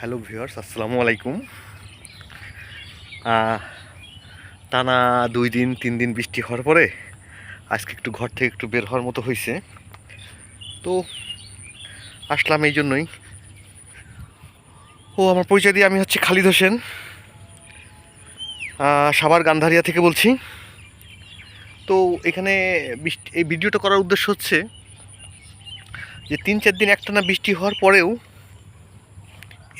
Hello viewers আসসালামু আলাইকুম টানা দুই দিন, তিন দিন বৃষ্টি হওয়ার পরে আজকে একটু ঘর থেকে একটু বের হওয়ার মতো হয়েছে। তো আসলাম এই জন্যই। ও, আমার পরিচয় দিয়ে আমি হচ্ছে খালিদ হোসেন। সাভার গান্ধারিয়া থেকে বলছি। তো এখানে বৃষ্টি এই ভিডিওটা করার উদ্দেশ্য হচ্ছে যে তিন চার দিন একটানা বৃষ্টি হওয়ার পরেও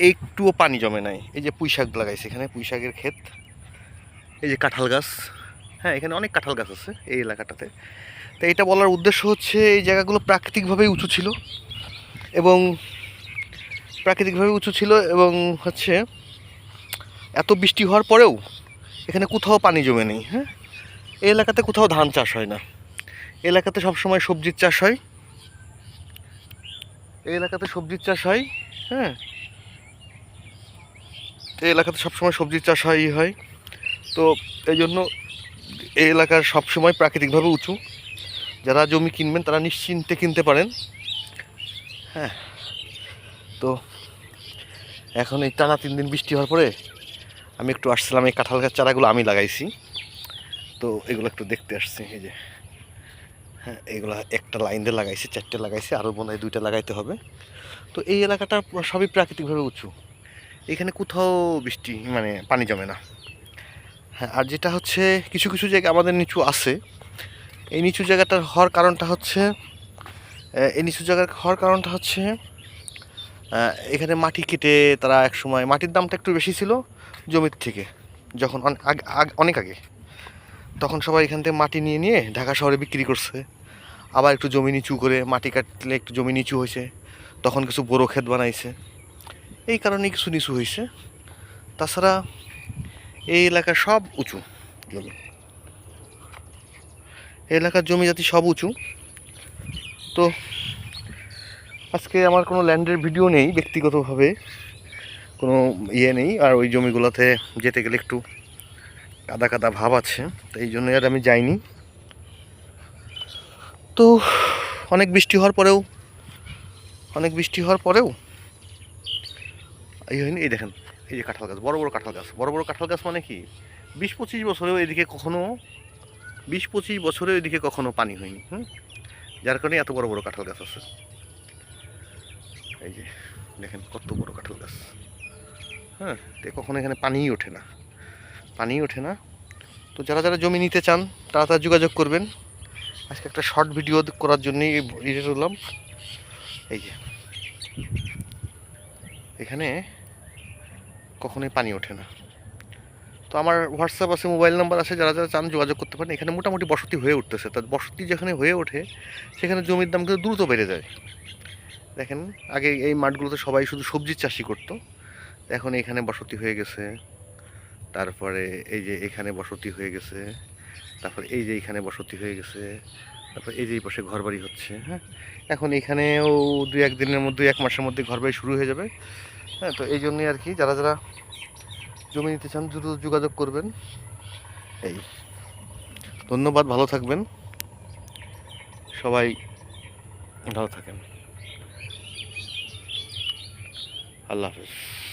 একটুও পানি জমে নাই। এই যে পুঁই শাক লাগাইছে এখানে, পুঁই শাকের ক্ষেত। এই যে কাঁঠাল গাছ। হ্যাঁ এখানে অনেক কাঁঠাল গাছ আছে এই এলাকাটাতে। তো এটা বলার উদ্দেশ্য হচ্ছে এই জায়গাগুলো প্রাকৃতিকভাবেই উঁচু ছিল এবং প্রাকৃতিকভাবে উঁচু ছিল এবং হচ্ছে এত বৃষ্টি হওয়ার পরেও এখানে কোথাও পানি জমে নেই হ্যাঁ? এই এলাকাতে কোথাও ধান চাষ হয় না। এলাকাতে সবসময় সবজির চাষ হয়। এই এলাকাতে সবজির চাষ হয় হ্যাঁ? এই এলাকাতে সবসময় সবজির চাষ হয়, ই হয়। তো এই জন্য এই এলাকার সবসময় প্রাকৃতিকভাবে উঁচু। যারা জমি কিনবেন, তারা নিশ্চিন্তে কিনতে পারেন। হ্যাঁ। তো এখন এই টানা তিন দিন বৃষ্টি হওয়ার পরে আমি একটু আসছিলাম, এই কাঁঠাল গাছ চারাগুলো আমি লাগাইছি। তো এগুলো একটু দেখতে আসছি, এই যে। হ্যাঁ এগুলো একটা লাইন দিয়ে লাগাইছি, চারটে লাগাইছি, আরও মনে হয় দুইটা লাগাইতে হবে। তো এই এলাকাটা সবই প্রাকৃতিকভাবে উঁচু। এখানে কোথাও বৃষ্টি মানে পানি জমে না। হ্যাঁ আর যেটা হচ্ছে, কিছু কিছু জায়গা আমাদের নিচু আছে। এই নিচু জায়গাটার হওয়ার কারণটা হচ্ছে এই নিচু জায়গার হওয়ার কারণটা হচ্ছে এখানে মাটি কেটে তারা এক সময় মাটির দামটা একটু বেশি ছিল জমির থেকে, যখন অনেক আগে। তখন সবাই এখান থেকে মাটি নিয়ে নিয়ে ঢাকা শহরে বিক্রি করছে। আবার একটু জমি নিচু করে মাটি কাটলে একটু জমি নিচু হয়েছে। তখন কিছু বড়ো ক্ষেত বানাইছে। এই কারণে কিছু নিচু হয়েছে। তাছাড়া এই এলাকা সব উঁচু। জমি এই এলাকার জমি জাতি সব উঁচু। তো আজকে আমার কোনো ল্যান্ডের ভিডিও নেই, ব্যক্তিগতভাবে কোনো ইয়ে নেই, আর ওই জমিগুলোতে যেতে গেলে একটু কাদা কাদা ভাব আছে, তো এই জন্য আর আমি যাইনি। তো অনেক বৃষ্টি হওয়ার পরেও, অনেক বৃষ্টি হওয়ার পরেও এই হয়নি? এই দেখেন, এই যে কাঁঠাল গাছ, বড় বড় কাঁঠাল গাছ। বড় বড় কাঁঠাল গাছ মানে কি? বিশ পঁচিশ বছরেও এদিকে কখনো, বিশ পঁচিশ বছরেও এদিকে কখনো পানি হয়নি, হুম? যার কারণে এত বড় বড় কাঁঠাল গাছ আছে। এই যে, দেখেন কত বড় কাঁঠাল গাছ। হ্যাঁ কখনো এখানে পানিই ওঠে না। পানিই ওঠে না। তো যারা যারা জমি নিতে চান, তারা তারা যোগাযোগ করবেন। আজকে একটা শর্ট ভিডিও করার জন্যই ইয়ে করলাম এই যে, এখানে কখনোই পানি ওঠে না। তো আমার হোয়াটসঅ্যাপ আছে মোবাইল নাম্বার আছে, যারা যারা চান যোগাযোগ করতে পারেন। এখানে মোটামুটি বসতি হয়ে উঠতেছে। তার বসতি যেখানে হয়ে ওঠে, সেখানে জমির দাম কিন্তু দ্রুত বেড়ে যায়। দেখেন, আগে এই মাঠগুলোতে সবাই শুধু সবজির চাষই করতো। এখন এখানে বসতি হয়ে গেছে। তারপরে এই যে এখানে বসতি হয়ে গেছে। তারপর এই যে এখানে বসতি হয়ে গেছে। তারপর এই যে এই পাশে ঘরবাড়ি হচ্ছে হ্যাঁ? এখন এখানেও দুই এক দিনের মধ্যে এক মাসের মধ্যে ঘরবাড়ি শুরু হয়ে যাবে। হ্যাঁ তো এই জন্যই আর কি যারা যারা জমি নিতে চান দ্রুত যোগাযোগ করবেন। এই, ধন্যবাদ, ভালো থাকবেন। সবাই ভালো থাকেন। আল্লাহ হাফেজ।